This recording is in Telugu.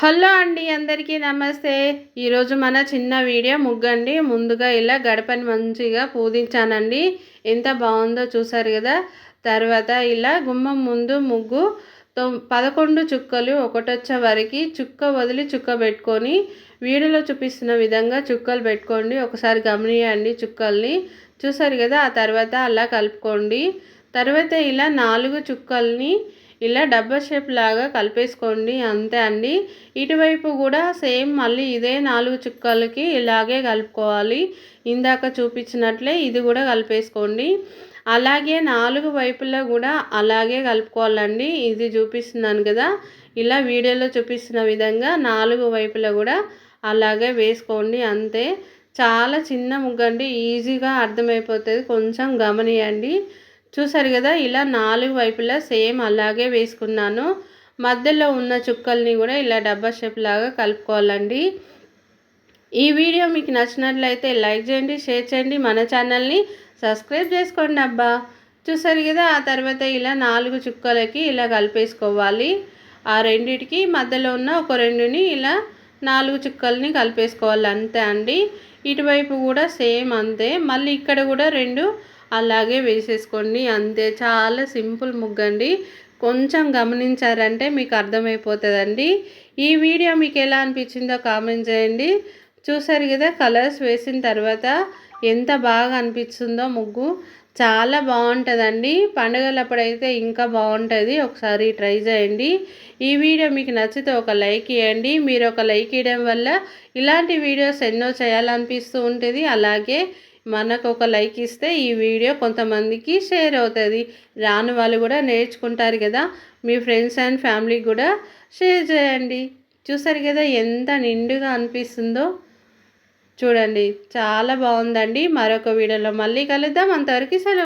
హలో అండి అందరికీ నమస్తే. ఈరోజు మన చిన్న వీడియో ముగ్గండి. ముందుగా ఇలా గడపని మంచిగా పూజించానండి. ఎంత బాగుందో చూసారు కదా? తర్వాత ఇలా గుమ్మం ముందు ముగ్గు పదకొండు చుక్కలు ఒకటొచ్చే వరకు చుక్క వదిలి చుక్క పెట్టుకొని వీడియోలో చూపిస్తున్న విధంగా చుక్కలు పెట్టుకోండి. ఒకసారి గమనియండి చుక్కల్ని. చూసారు కదా? ఆ తర్వాత అలా కలుపుకోండి. తర్వాత ఇలా నాలుగు చుక్కల్ని ఇలా డబ్బా షేప్ లాగా కలిపేసుకోండి. అంతే అండి. ఇటువైపు కూడా సేమ్ మళ్ళీ ఇదే నాలుగు చుక్కలకి ఇలాగే కలుపుకోవాలి. ఇందాక చూపించినట్లే ఇది కూడా కలిపేసుకోండి. అలాగే నాలుగు వైపులా కూడా అలాగే కలుపుకోవాలండి. ఇది చూపిస్తున్నాను కదా. ఇలా వీడియోలో చూపిస్తున్న విధంగా నాలుగు వైపులా కూడా అలాగే వేసుకోండి. అంతే. చాలా చిన్న ముగ్గండి. ఈజీగా అర్థమైపోతుంది. కొంచెం గమనియండి. చూసారు కదా ఇలా నాలుగు వైపులా సేమ్ అలాగే వేసుకున్నాను. మధ్యలో ఉన్న చుక్కల్ని కూడా ఇలా డబ్బా షేప్ లాగా కలుపుకోవాలండి. ఈ వీడియో మీకు నచ్చినట్లయితే లైక్ చేయండి షేర్ చేయండి మన ఛానల్ని సబ్స్క్రైబ్ చేసుకోండి అబ్బా. చూసారు కదా ఆ తర్వాత ఇలా నాలుగు చుక్కలకి ఇలా కలిపేసుకోవాలి. ఆ రెండిటికి మధ్యలో ఉన్న ఒక రెండుని ఇలా నాలుగు చుక్కల్ని కలిపేసుకోవాలి అంతే అండి. ఇటువైపు కూడా సేమ్ అంతే. మళ్ళీ ఇక్కడ కూడా రెండు అలాగే వేసేసుకోండి. అంతే చాలా సింపుల్ ముగ్గండి. కొంచెం గమనించారంటే మీకు అర్థమైపోతుందండి. ఈ వీడియో మీకు ఎలా అనిపించిందో కామెంట్ చేయండి. చూసారు కదా కలర్స్ వేసిన తర్వాత ఎంత బాగా అనిపిస్తుందో ముగ్గు. చాలా బాగుంటుందండి. పండుగలప్పుడైతే ఇంకా బాగుంటుంది. ఒకసారి ట్రై చేయండి. ఈ వీడియో మీకు నచ్చితే ఒక లైక్ ఇవ్వండి మీరు ఒక లైక్ ఇవ్వడం వల్ల ఇలాంటి వీడియోస్ ఎన్నో చేయాలనిపిస్తూ ఉంటుంది. అలాగే మనకు ఒక లైక్ ఇస్తే ఈ వీడియో కొంతమందికి షేర్ అవుతుంది. రాని వాళ్ళు కూడా నేర్చుకుంటారు కదా. మీ ఫ్రెండ్స్ అండ్ ఫ్యామిలీకి కూడా షేర్ చేయండి. చూసారు కదా ఎంత నిండుగా అనిపిస్తుందో. చూడండి చాలా బాగుందండి. మరొక వీడియోలో మళ్ళీ కలుద్దాం. అంతవరకు సెలవు.